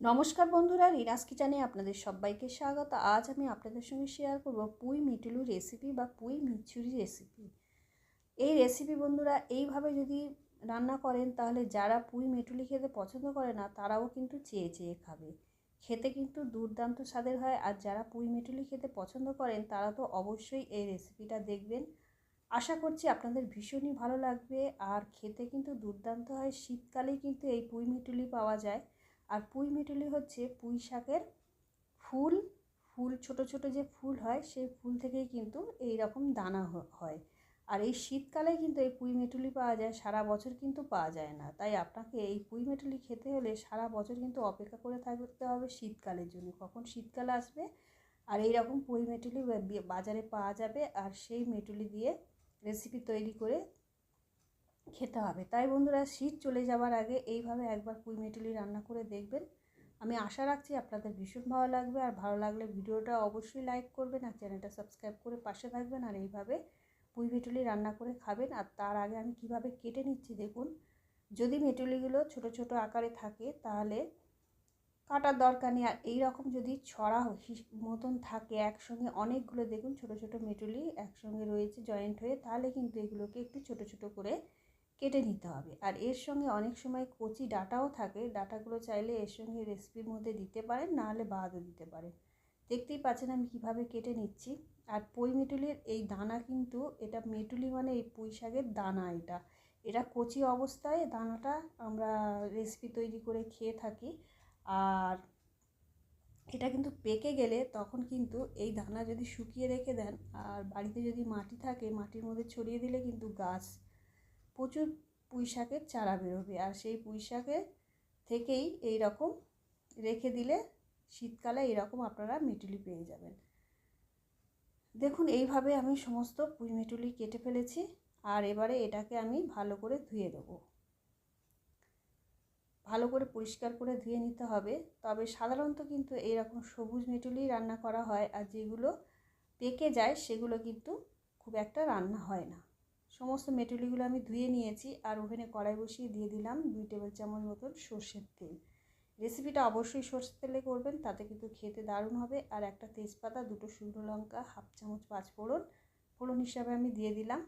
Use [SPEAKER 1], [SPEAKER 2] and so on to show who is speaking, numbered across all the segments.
[SPEAKER 1] নমস্কার বন্ধুরা, রিনাস কিচানে আপনাদের সবাইকে স্বাগত। আজ আমি আপনাদের সঙ্গে শেয়ার করব পুঁই মিটুলু রেসিপি বা পুঁই মিচুরি রেসিপি এই রেসিপি বন্ধুরা, এইভাবে যদি রান্না করেন, তাহলে যারা পুঁই মেটুলি খেতে পছন্দ করে না, তারাও কিন্তু চেয়ে চেয়ে খাবে। খেতে কিন্তু দুর্দান্ত স্বাদের হয়, আর যারা পুঁই মেটুলি খেতে পছন্দ করেন, তারা তো অবশ্যই এই রেসিপিটা দেখবেন। আশা করছি আপনাদের ভীষণই ভালো লাগবে, আর খেতে কিন্তু দুর্দান্ত হয়। শীতকালেই কিন্তু এই পুঁই মিটুলি পাওয়া যায়। আর পুঁই মিটুলি হচ্ছে পুঁই শাকের ফুল ফুল, ছোট ছোট যে ফুল হয়, সেই ফুল থেকেই কিন্তু এই রকম দানা হয়। আর এই শীতকালে কিন্তু এই পুঁই মেটুলি পাওয়া যায়, সারা বছর কিন্তু পাওয়া যায় না। তাই আপনাকে এই পুঁই মেটুলি খেতে হলে সারা বছর কিন্তু অপেক্ষা করে থাকতে হবে শীতকালের জন্য। কখন শীতকাল আসবে, আর এই রকম পুঁই মেটুলি বাজারে পাওয়া যাবে, আর সেই মেটুলি দিয়ে রেসিপি তৈরি করে খেতে হবে। তাই বন্ধুরা শীত চলে যাওয়ার আগে এইভাবে একবার পুঁই মেটুলি রান্না করে দেখবেন। আমি আশা রাখছি আপনাদের ভীষণ ভালো লাগবে। আর ভালো লাগলে ভিডিওটা অবশ্যই লাইক করবেন আর চ্যানেলটা সাবস্ক্রাইব করে পাশে থাকবেন। আর এইভাবে পুঁই মেটুলি রান্না করে খাবেন। আর তার আগে আমি কীভাবে কেটে নিচ্ছি দেখুন। যদি মেটুলিগুলো ছোট ছোট আকারে থাকে তাহলে কাটার দরকার নেই। আর এইরকম যদি ছড়া মতন থাকে একসঙ্গে অনেকগুলো দেখুন ছোট ছোট মেটুলি একসঙ্গে রয়েছে জয়েন্ট হয়ে, তাহলে কিন্তু এগুলোকে একটু ছোট ছোট করে কেটে নিতে হবে। আর এর সঙ্গে অনেক সময় কচি ডাটাও থাকে। ডাটাগুলো চাইলে এর সঙ্গে রেসিপির মধ্যে দিতে পারেন, নাহলে বাদও দিতে পারেন। দেখতেই পাচ্ছেন আমি কীভাবে কেটে নিচ্ছি। আর পুঁই মেটুলির এই দানা কিন্তু, এটা মেটুলি মানে এই পুঁই শাকের দানা এটা। এটা কচি অবস্থায় দানাটা আমরা রেসিপি তৈরি করে খেয়ে থাকি। আর এটা কিন্তু পেকে গেলে তখন কিন্তু এই দানা যদি শুকিয়ে রেখে দেন, আর বাড়িতে যদি মাটি থাকে, মাটির মধ্যে ছড়িয়ে দিলে কিন্তু গাছ প্রচুর পুঁই শাকের চারা বেরোবে। আর সেই পুঁই শাকের থেকেই এই রকম রেখে দিলে শীতকালে এরকম আপনারা মেটুলি পেয়ে যাবেন। দেখুন, এইভাবে আমি সমস্ত পুঁই মেটুলি কেটে ফেলেছি আর এবারে এটাকে আমি ভালো করে ধুয়ে দেবো। ভালো করে পরিষ্কার করে ধুয়ে নিতে হবে। তবে সাধারণত কিন্তু এইরকম সবুজ মেটুলি রান্না করা হয় আর যেগুলো পেকে যায় সেগুলো কিন্তু খুব একটা রান্না হয় না। সমস্ত মেটুলিগুলো আমি ধুয়ে নিয়েছি আর ওভেনে কড়াই বসিয়ে দিয়ে দিলাম দুই টেবিল চামচ মতন সর্ষের তেল। রেসিপিটা অবশ্যই সর্ষের তেলে করবেন, তাতে কিন্তু খেতে দারুণ হবে। আর একটা তেজপাতা, দুটো শুকনো লঙ্কা, হাফ চামচ পাঁচ ফোড়ন। ফোড়ন হিসাবে আমি দিয়ে দিলাম।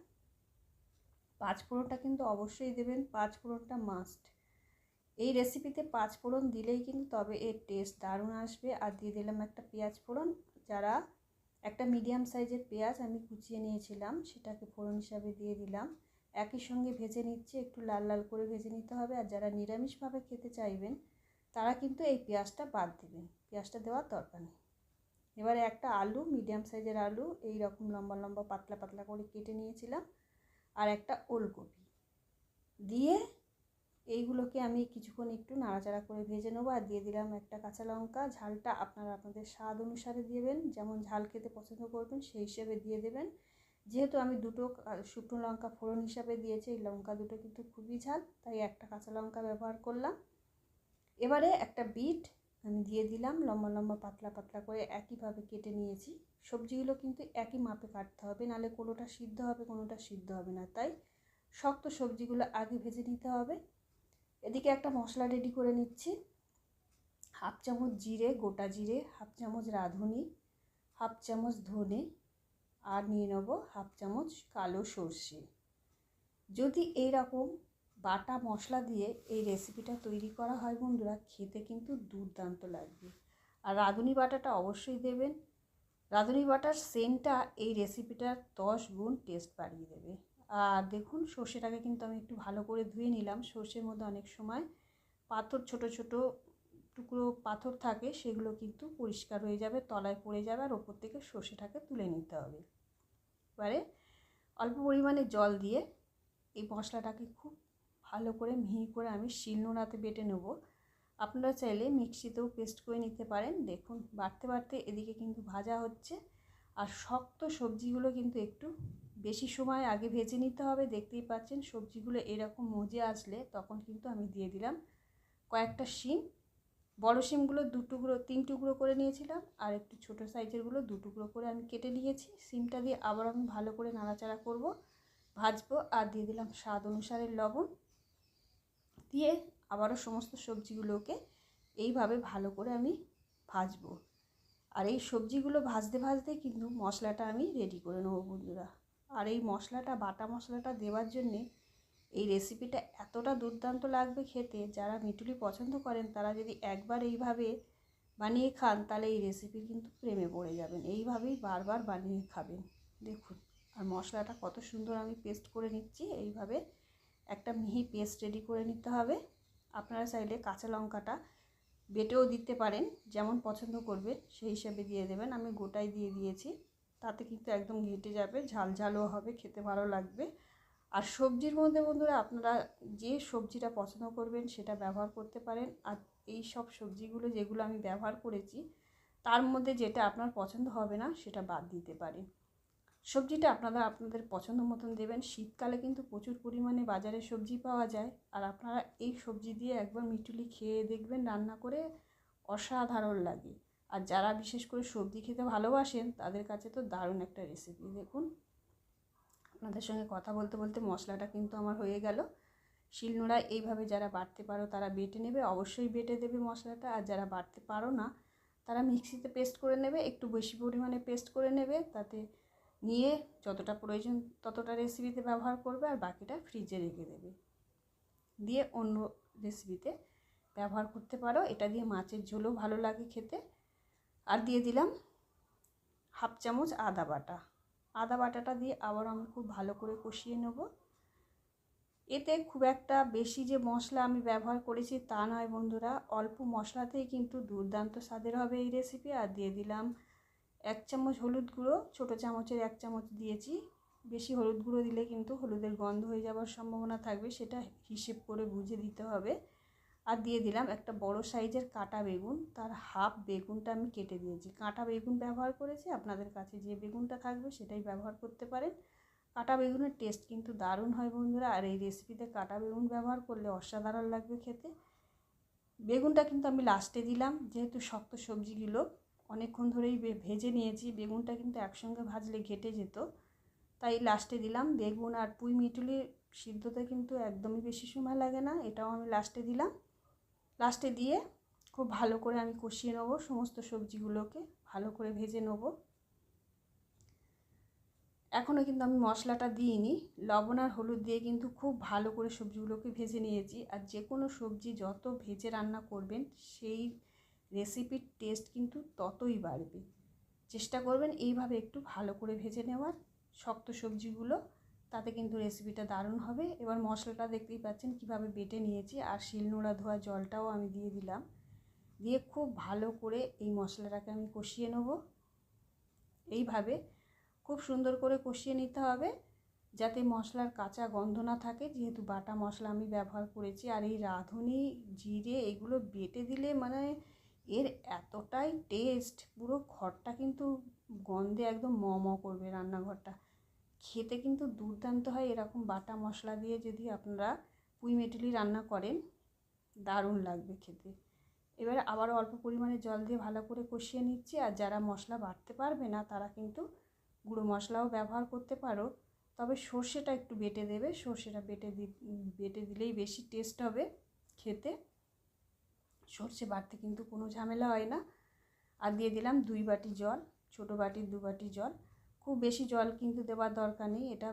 [SPEAKER 1] পাঁচ ফোড়নটা কিন্তু অবশ্যই দেবেন, পাঁচ ফোড়নটা মাস্ট এই রেসিপিতে পাঁচ ফোড়ন দিলেই কিন্তু তবে এর টেস্ট দারুণ আসবে। আর দিয়ে দিলাম একটা পেঁয়াজ ফোড়ন। যারা একটা মিডিয়াম সাইজের পেঁয়াজ আমি কুচিয়ে নিয়েছিলাম, সেটাকে ফোড়ন হিসাবে দিয়ে দিলাম। একই সঙ্গে ভেজে নিচ্ছে, একটু লাল লাল করে ভেজে নিতে হবে। আর যারা নিরামিষভাবে খেতে চাইবেন, তারা কিন্তু এই পেঁয়াজটা বাদ দেবেন। পেঁয়াজটা দেওয়ার দরকার নেই। এবারে একটা আলু, মিডিয়াম সাইজের আলু, এই রকম লম্বা লম্বা, পাতলা পাতলা করে কেটে নিয়েছিলাম। আর একটা ওলকপি। দিয়ে এইগুলোকে আমি কিছুক্ষণ একটু নাড়াচাড়া করে ভেজে নেব আর দিয়ে দিলাম একটা কাঁচা লঙ্কা। ঝালটা আপনারা আপনাদের স্বাদ অনুসারে দেবেন। যেমন ঝাল খেতে পছন্দ করবেন সেই হিসেবে দিয়ে দেবেন। যেহেতু আমি দুটো শুকনো লঙ্কা ফোড়ন হিসাবে দিয়েছি, এই লঙ্কা দুটো কিন্তু খুবই ঝাল, তাই একটা কাঁচা লঙ্কা ব্যবহার করলাম। এবারে একটা বিট আমি দিয়ে দিলাম, লম্বা লম্বা পাতলা পাতলা করে একইভাবে কেটে নিয়েছি। সবজিগুলো কিন্তু একই মাপে কাটতে হবে নাহলে কোনোটা সিদ্ধ হবে, কোনোটা সিদ্ধ হবে না। তাই শক্ত সবজিগুলো আগে ভেজে নিতে হবে। এদিকে একটা মশলা রেডি করে নিচ্ছি। হাফ চামচ জিরে, গোটা জিরে, হাফ চামচ রাঁধুনি, হাফ চামচ ধনে আর নিয়ে নেব হাফ চামচ কালো সর্ষে। যদি এই রকম বাটা মশলা দিয়ে এই রেসিপিটা তৈরি করা হয় বন্ধুরা, খেতে কিন্তু দুর্দান্ত লাগবে। আর রাঁধুনি বাটাটা অবশ্যই দেবেন। রাঁধুনি বাটার সেন্টটা এই রেসিপিটার দশ গুণ টেস্ট বাড়িয়ে দেবে। আর দেখুন, সর্ষেটাকে কিন্তু আমি একটু ভালো করে ধুয়ে নিলাম। সর্ষের মধ্যে অনেক সময় পাথর, ছোট ছোট টুকরো পাথর থাকে, সেগুলো কিন্তু পরিষ্কার হয়ে যাবে, তলায় পড়ে যাবে আর ওপর থেকে সর্ষেটাকে তুলে নিতে হবে। এবারে অল্প পরিমাণে জল দিয়ে এই মশলাটাকে খুব ভালো করে মিহি করে আমি শিলনোড়াতে বেটে নেব। আপনারা চাইলে মিক্সিতেও পেস্ট করে নিতে পারেন। দেখুন, বাড়তে বাড়তে এদিকে কিন্তু ভাজা হচ্ছে। আর শক্ত সবজিগুলো কিন্তু একটু বেশি সময় আগে ভেজে নিতে হবে, দেখতেই পাচ্ছেন সবজিগুলো এরকম মজে আসলে, তখন কিন্তু আমি দিয়ে দিলাম কয়েকটা শিম। বড় শিমগুলো দু টুকরো, তিন টুকরো করে নিয়েছিলাম, আর একটু ছোটো সাইজেরগুলো দু টুকরো করে আমি কেটে নিয়েছি। শিমটা দিয়ে আবার আমি ভালো করে নাড়াচাড়া করব, ভাজবো আর দিয়ে দিলাম স্বাদ অনুসারে লবণ। দিয়ে আবারও সমস্ত সবজিগুলোকে এইভাবে ভালো করে আমি ভাজবো। আর এই সবজিগুলো ভাজতে ভাজতে কিন্তু মশলাটা আমি রেডি করে নেব বন্ধুরা। আর এই মশলাটা, বাটা মশলাটা দেওয়ার জন্যে এই রেসিপিটা এতটা দুর্দান্ত লাগবে খেতে। যারা মিটুলি পছন্দ করেন, তারা যদি একবার এইভাবে বানিয়ে খান, তাহলে এই রেসিপি কিন্তু প্রেমে পড়ে যাবেন। এইভাবেই বারবার বানিয়ে খাবেন। দেখুন, আর মশলাটা কত সুন্দর আমি পেস্ট করে নিচ্ছি। এইভাবে একটা মিহি পেস্ট রেডি করে নিতে হবে। আপনারা চাইলে কাঁচা লঙ্কাটা বেটেও দিতে পারেন, যেমন পছন্দ করবে সেই হিসাবে দিয়ে দেবেন। আমি গোটাই দিয়ে দিয়েছি। তাতে কিন্তু একদম ঘেটে যাবে, ঝাল ঝালও হবে, খেতে ভালো লাগবে। আর সবজির মধ্যে বন্ধুরা, আপনারা যে সবজিটা পছন্দ করবেন সেটা ব্যবহার করতে পারেন। আর এই সব সবজিগুলো যেগুলো আমি ব্যবহার করেছি, তার মধ্যে যেটা আপনার পছন্দ হবে না, সেটা বাদ দিতে পারেন। সবজিটা আপনারা আপনাদের পছন্দ মতন দেবেন। শীতকালে কিন্তু প্রচুর পরিমাণে বাজারে সবজি পাওয়া যায়। আর আপনারা এই সবজি দিয়ে একবার মিটুলি খেয়ে দেখবেন, রান্না করে অসাধারণ লাগে। আর যারা বিশেষ করে সবজি খেতে ভালোবাসেন, তাদের কাছে তো দারুণ একটা রেসিপি দেখুন, আপনাদের সঙ্গে কথা বলতে বলতে মশলাটা কিন্তু আমার হয়ে গেল। শিলনোড়া এইভাবে যারা বাটতে পারো তারা বেটে নেবে, অবশ্যই বেটে দেবে মশলাটা। আর যারা বাটতে পারো না, তারা মিক্সিতে পেস্ট করে নেবে, একটু বেশি পরিমাণে পেস্ট করে নেবে, তাতে নিয়ে যতটা প্রয়োজন ততটা রেসিপিতে ব্যবহার করবে আর বাকিটা ফ্রিজে রেখে দেবে। দিয়ে অন্য রেসিপিতে ব্যবহার করতে পারো। এটা দিয়ে মাছের ঝোলও ভালো লাগে খেতে। আর দিয়ে দিলাম হাফ চামচ আদা বাটা। আদা বাটাটা দিয়ে আবার আমি খুব ভালো করে কষিয়ে নেব। এতে খুব একটা বেশি যে মশলা আমি ব্যবহার করেছি তা নয় বন্ধুরা, অল্প মশলাতেই কিন্তু দুর্দান্ত স্বাদের হবে এই রেসিপি আর দিয়ে দিলাম এক চামচ হলুদ গুঁড়ো, ছোটো চামচের এক চামচ দিয়েছি। বেশি হলুদ গুঁড়ো দিলে কিন্তু হলুদের গন্ধ হয়ে যাওয়ার সম্ভাবনা থাকবে, সেটা হিসেব করে বুঝে দিতে হবে। আর দিয়ে দিলাম একটা বড় সাইজের কাটা বেগুন। তার হাফ বেগুনটা আমি কেটে দিয়েছি। কাঁটা বেগুন ব্যবহার করেছি, আপনাদের কাছে যে বেগুনটা থাকবে সেটাই ব্যবহার করতে পারেন। কাটা বেগুনের টেস্ট কিন্তু দারুণ হয় বন্ধুরা, আর এই রেসিপিতে কাটা বেগুন ব্যবহার করলে অসাধারণ লাগবে খেতে। বেগুনটা কিন্তু আমি লাস্টে দিলাম, যেহেতু শক্ত সবজিগুলো, অনেকক্ষণ ধরেই ভেজে নিয়েছি, বেগুনটা কিন্তু একসঙ্গে ভাজলে ঘেটে যেত। তাই লাস্টে দিলাম বেগুন আর পুঁই মিটুলি সিদ্ধতে কিন্তু একদমই বেশি সময় লাগে না, এটাও আমি লাস্টে দিলাম। লাস্টে দিয়ে খুব ভালো করে আমি কষিয়ে নেব, সমস্ত সবজিগুলোকে ভালো করে ভেজে নেব। এখনও কিন্তু আমি মশলাটা দিইনি, লবণ আর হলুদ দিয়ে কিন্তু খুব ভালো করে সবজিগুলোকে ভেজে নিয়েছি। আর যে কোনো সবজি যত ভেজে রান্না করবেন, সেই রেসিপির টেস্ট কিন্তু ততই বাড়বে। চেষ্টা করবেন এইভাবে একটু ভালো করে ভেজে নেওয়ার, শক্ত সবজিগুলো তাতে কিন্তু রেসিপিটা দারুণ হবে। এবার মশলাটা দেখতেই পাচ্ছেন কীভাবে বেটে নিয়েছি। আর শিলনোড়া ধোয়া জলটাও আমি দিয়ে দিলাম। দিয়ে খুব ভালো করে এই মশলাটাকে আমি কষিয়ে নেব। এইভাবে খুব সুন্দর করে কষিয়ে নিতে হবে, যাতে মশলার কাঁচা গন্ধ না থাকে। যেহেতু বাটা মশলা আমি ব্যবহার করেছি, আর এই রাঁধুনি, জিরে এগুলো বেটে দিলে মানে এর এতটাই টেস্ট পুরো ঘরটা কিন্তু গন্ধে একদম ম করবে রান্নাঘরটা। খেতে কিন্তু দুর্দান্ত হয় এরকম বাটা মশলা দিয়ে যদি আপনারা পুঁই মেটুলি রান্না করেন, দারুণ লাগবে খেতে। এবার আবার অল্প পরিমাণে জল দিয়ে ভালো করে কষিয়ে নিচ্ছি আর যারা মশলা বাটতে পারবে না, তারা কিন্তু গুঁড়ো মশলাও ব্যবহার করতে পারো। তবে সর্ষেটা একটু বেটে দেবে, সর্ষেটা বেটে দি, বেটে দিলেই বেশি টেস্ট হবে খেতে। সর্ষে বাটতে কিন্তু কোনো ঝামেলা হয় না। আর দিয়ে দিলাম দুই বাটি জল, ছোটো বাটির দু বাটি জল। খুব বেশি জল কিন্তু দেওয়ার দরকার নেই। এটা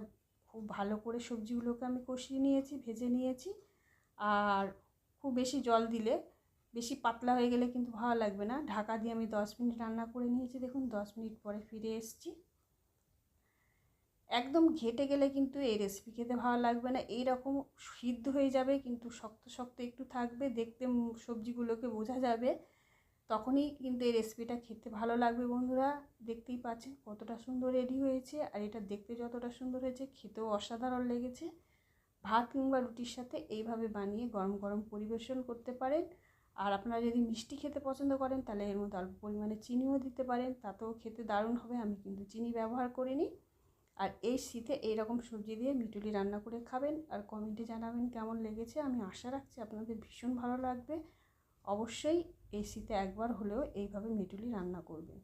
[SPEAKER 1] খুব ভালো করে সবজিগুলোকে আমি কষিয়ে নিয়েছি, ভেজে নিয়েছি। আর খুব বেশি জল দিলে, বেশি পাতলা হয়ে গেলে কিন্তু ভালো লাগবে না। ঢাকা দিয়ে আমি দশ মিনিট রান্না করে নিয়েছি। দেখুন, দশ মিনিট পরে ফিরে এসেছি। একদম ঘেটে গেলে কিন্তু এই রেসিপি খেতে ভালো লাগবে না। এই রকম সিদ্ধ হয়ে যাবে কিন্তু শক্ত শক্ত একটু থাকবে। দেখতে সবজিগুলোকে বোঝা যাবে। তখনই কিন্তু এই রেসিপিটা খেতে ভালো লাগবে বন্ধুরা। দেখতেই পাচ্ছেন কতটা সুন্দর রেডি হয়েছে আর এটা দেখতে যতটা সুন্দর হয়েছে খেতেও অসাধারণ লেগেছে। ভাত কিংবা রুটির সাথে এইভাবে বানিয়ে গরম গরম পরিবেশন করতে পারেন। আর আপনারা যদি মিষ্টি খেতে পছন্দ করেন তাহলে এর মধ্যে অল্প পরিমাণে চিনিও দিতে পারেন, তাতেও খেতে দারুণ হবে। আমি কিন্তু চিনি ব্যবহার করিনি। আর এই শীতে এইরকম সবজি দিয়ে মিটুলি রান্না করে খাবেন। আর কমেন্টে জানাবেন কেমন লেগেছে। আমি আশা রাখছি আপনাদের ভীষণ ভালো লাগবে। অবশ্যই এই শীতে একবার হলেও এইভাবে মিটুলি রান্না করবেন।